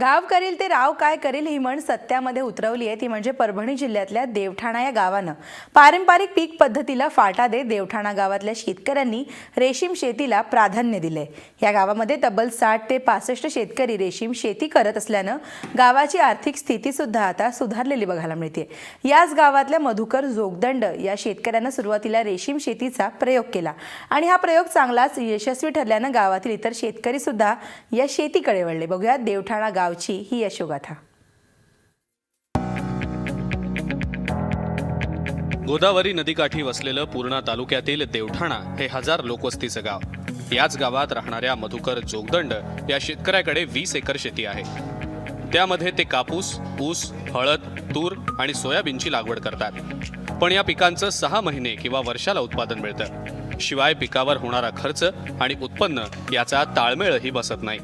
गाव करील ते राव काय करील ही म्हण सत्यामध्ये उतरवली आहे. ती म्हणजे परभणी जिल्ह्यातल्या देवठाणा या गावानं. पारंपरिक पीक पद्धतीला फाटा देत देवठाणा गावातल्या शेतकऱ्यांनी रेशीम शेतीला प्राधान्य दिले या गावामध्ये तब्बल साठ ते पासष्ट शेतकरी रेशीम शेती करत असल्यानं गावाची आर्थिक स्थिती सुद्धा आता सुधारलेली बघायला मिळते. याच गावातल्या मधुकर जोगदंड या शेतकऱ्यानं सुरुवातीला रेशीम शेतीचा प्रयोग केला. आणि हा प्रयोग चांगलाच यशस्वी ठरल्यानं गावातील इतर शेतकरी सुद्धा या शेतीकडे वळले. बघूया देवठाणा गाव गावची ही यशोगाथा. गोदावरी नदीकाठी वसलेलं पूर्णा तालुक्यातील देवठाणा हे हजार लोकवस्तीचं गाव. याच गावात राहणाऱ्या मधुकर जोगदंड या शेतकऱ्याकडे वीस एकर शेती आहे. त्यामध्ये ते कापूस ऊस हळद तूर आणि सोयाबीनची लागवड करतात. पण या पिकांचं सहा महिने किंवा वर्षाला उत्पादन मिळतं. शिवाय पिकावर होणारा खर्च आणि उत्पन्न याचा ताळमेळही बसत नाही.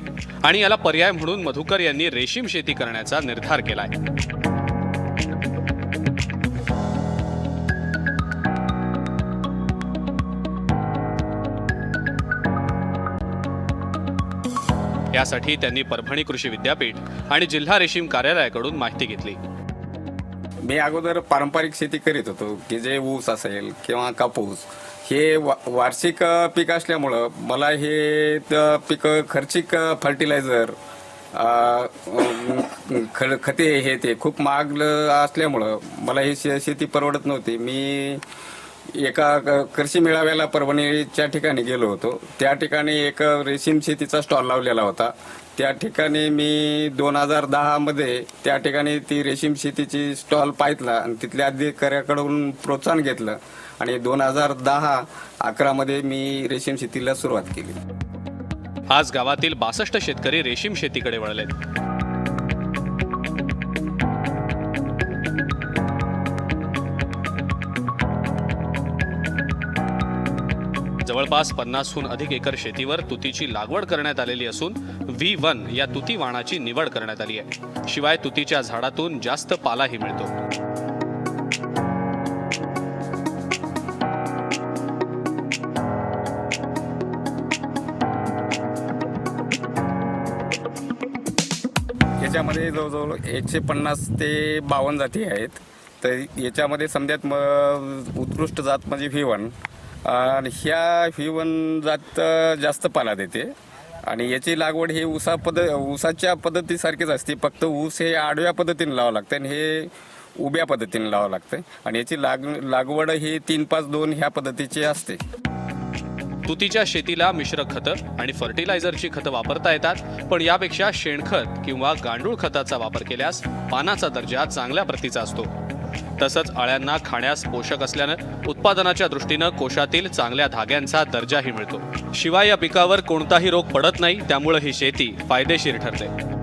आणि याला पर्याय म्हणून मधुकर यांनी रेशीम शेती करण्याचा निर्धार केलाय. यासाठी त्यांनी परभणी कृषी विद्यापीठ आणि जिल्हा रेशीम कार्यालयाकडून माहिती घेतली. मी अगोदर पारंपरिक शेती करीत होतो की जे ऊस असेल किंवा कापूस हे वा वार्षिक पीक असल्यामुळं मला हे पीक पिकं खर्चिक फर्टिलायझर ख- खते हे ते खूप महाग असल्यामुळं मला ही शे- शेती परवडत नव्हती. मी एका क- कृषी मेळाव्याला परभणीच्या ठिकाणी गेलो होतो. त्या ठिकाणी एक रेशीम शेतीचा स्टॉल लावलेला होता. त्या ठिकाणी मी दोन हजार दहामध्ये त्या ठिकाणी ती रेशीम शेतीची स्टॉल पाहितला आणि तिथल्या अधिकाऱ्याकडून प्रोत्साहन घेतलं. आणि दोन हजार दहा अकरामध्ये मी रेशीम शेतीला सुरुवात केली. आज गावातील बासष्ट शेतकरी रेशीम शेतीकडे वळलेत. जवळपास पन्नासहून अधिक एकर शेतीवर तुतीची लागवड करण्यात आलेली असून व्ही वन या तुती वाणाची निवड करण्यात आली आहे. शिवाय तुतीच्या झाडातून जास्त पालाही मिळतो. याच्यामध्ये जवळजवळ एकशे पन्नास ते बावन्न जाती आहेत. तर याच्यामध्ये समजात मग उत्कृष्ट जात म्हणजे व्हिवन आणि ह्या व्हिवन जात जास्त पाला देते. आणि याची लागवड ही ऊसा पद ऊसाच्या पद्धतीसारखीच असते. फक्त ऊस हे आडव्या पद्धतीने लावावं लागतं आणि हे उभ्या पद्धतीने लावावं लागतं. आणि याची लाग लागवड ही तीन पाच दोन ह्या पद्धतीची असते. तुतीच्या शेतीला मिश्र खतं आणि फर्टिलायझरची खतं वापरता येतात पण यापेक्षा शेणखत किंवा गांडूळ खताचा वापर केल्यास पानाचा दर्जा चांगल्या प्रतीचा असतो. तसंच अळ्यांना खाण्यास पोषक असल्यानं उत्पादनाच्या दृष्टीनं कोशातील चांगल्या धाग्यांचा दर्जाही मिळतो. शिवाय या पिकावर कोणताही रोग पडत नाही त्यामुळे ही शेती फायदेशीर ठरते.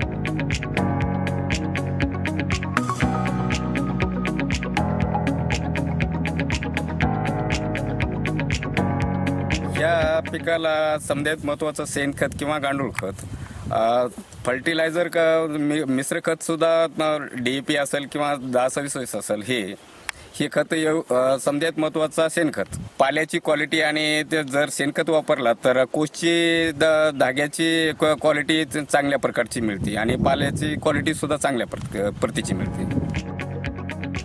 पिकाला समजायत महत्वाचं शेणखत किंवा गांडूळ खत. अ, फर्टिलायझर का मि- मिश्र खत सुद्धा पी असेल किंवा दहा सव्वीस असेल हे हे खत येऊ- अ, समजायत शेणखत पाल्याची क्वालिटी आणि ते जर शेणखत वापरला तर कोसची द- धाग्याची क्वालिटी चांगल्या प्रकारची मिळते आणि पाल्याची क्वालिटी सुद्धा चांगल्या प्रत- प्रतीची मिळते.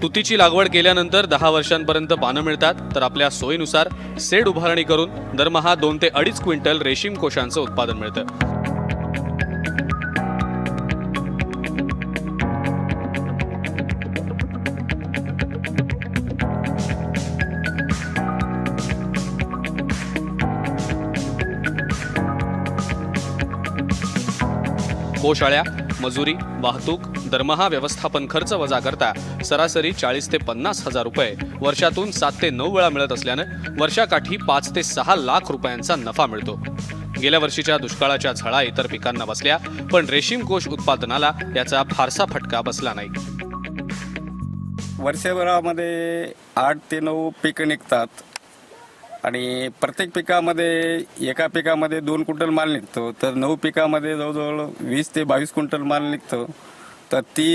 तुतीची लागवड केल्यानंतर दहा वर्षांपर्यंत पानं मिळतात. तर आपल्या सोयीनुसार सेड उभारणी करून दरमहा दोन ते अडीच क्विंटल रेशीम कोशांचं उत्पादन मिळतं. कोशाळ्या मजुरी वाहतूक दरमहा व्यवस्थापन खर्च वजा करता सरासरी चाळीस ते पन्नास हजार रुपये. वर्षातून सात ते नऊ वेळा मिळत असल्यानं वर्षाकाठी पाच ते सहा लाख रुपयांचा नफा मिळतो. गेल्या वर्षीच्या दुष्काळाच्या झळा इतर पिकांना बसल्या पण रेशीम कोश उत्पादनाला याचा फारसा फटका बसला नाही. वर्षभरामध्ये आठ ते नऊ पिकं निघतात आणि प्रत्येक पिकामध्ये एका पिकामध्ये दोन क्विंटल माल निघतो तर नऊ पिकामध्ये जवळजवळ वीस ते बावीस क्विंटल माल निघतो. तर ती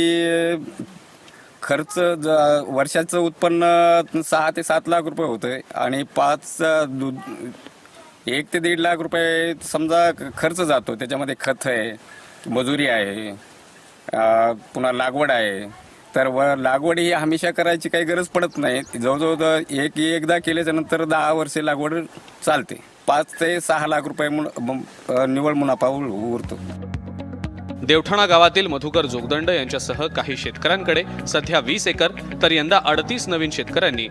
खर्च ज वर्षाचं उत्पन्न सहा ते सात लाख रुपये होतं आणि पाच दु एक ते दीड लाख रुपये समजा खर्च जातो. त्याच्यामध्ये खत आहे मजुरी आहे पुन्हा लागवड आहे. तर व लागवड ही हमेशा करायची काही गरज पडत नाही. जवळजवळ एक एकदा केल्याच्यानंतर दहा वर्षे लागवड चालते. पाच ते सहा लाख रुपये मुन- म- निव्वळ मुनाफा उर- उरतो. देवठाणा गावातील मधुकर जोगदंड यांच्यासह काही शेतकऱ्यांकडे सध्या वीस एकर तर यंदा अडतीस नवीन शेतकऱ्यांनी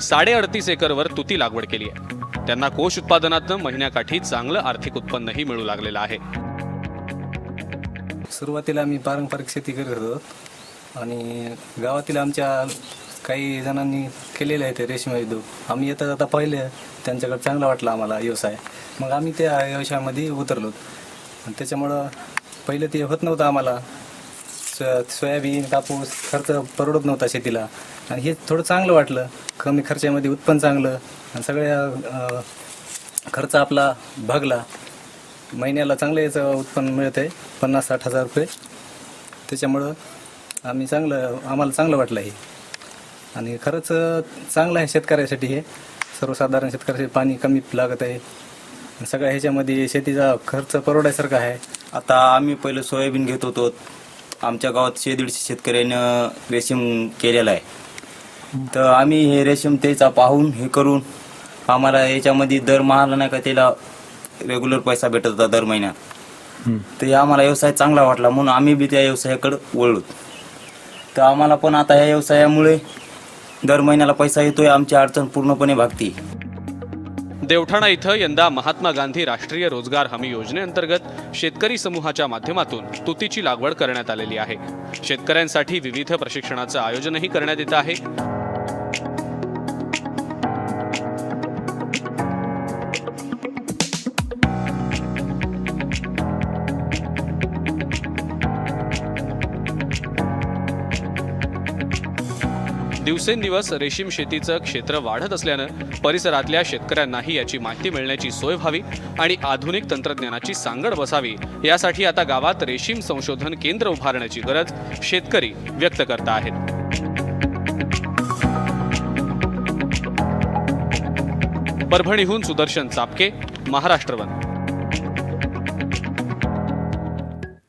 साडे अडतीस एकरवर तुती लागवड केली आहे. त्यांना कोष उत्पादनातनं महिन्याकाठी चांगलं आर्थिक उत्पन्नही मिळू लागलेलं आहे. सुरुवातीला आम्ही पारंपरिक शेती करत होतो आणि गावातील आमच्या काही जणांनी केलेले आहे ते रेशीम उद्योग. आम्ही येता जाता पाहिले त्यांच्याकडे चांगला वाटला आम्हाला व्यवसाय. मग आम्ही त्या व्यवसायामध्ये उतरलो. त्याच्यामुळं पहिले ते होत नव्हतं आम्हाला. सो- सोयाबीन कापूस खर्च परवडत नव्हता शेतीला. आणि हे थोडं चांगलं वाटलं. कमी खर्चामध्ये उत्पन्न चांगलं. आणि सगळ्या अं, खर्च आपला भागला. महिन्याला चांगलं याचं उत्पन्न मिळत आहे पन्नास साठ हजार रुपये. त्याच्यामुळं आम्ही चांगलं आम्हाला चांगलं वाटलं हे. आणि खरंच चांगलं आहे शेतकऱ्यासाठी हे. सर्वसाधारण शेतकऱ्यासाठी पाणी कमी लागत आहे. सगळ्या ह्याच्यामध्ये शेतीचा खर्च परवडायसारखा आहे. आता आम्ही पहिलं सोयाबीन घेत होतो. आमच्या गावात शे दीडशे शेतकऱ्यानं रेशीम केलेलं आहे. तर आम्ही हे रेशीम त्याचा पाहून हे करून आम्हाला याच्यामध्ये दर महाला नाही का त्याला रेग्युलर पैसा भेटत होता दर महिन्यात. तर हे आम्हाला व्यवसाय चांगला वाटला म्हणून आम्ही बी त्या व्यवसायाकडे वळलो. तर आम्हाला पण आता ह्या व्यवसायामुळे दर महिन्याला पैसा येतोय आमची अडचण पूर्णपणे भागते. देवठाणा इथं यंदा महात्मा गांधी राष्ट्रीय रोजगार हमी योजनेअंतर्गत शेतकरी समूहाच्या माध्यमातून तुतीची लागवड करण्यात आलेली आहे. शेतकऱ्यांसाठी विविध प्रशिक्षणाचं आयोजनही करण्यात येत आहे. दिवसेंदिवस रेशीम शेतीचं क्षेत्र वाढत असल्यानं परिसरातल्या शेतकऱ्यांनाही याची माहिती मिळण्याची सोय व्हावी आणि आधुनिक तंत्रज्ञानाची सांगड बसावी यासाठी आता गावात रेशीम संशोधन केंद्र उभारण्याची गरज शेतकरी व्यक्त करत आहेत. परभणीहून सुदर्शन चापके महाराष्ट्रवन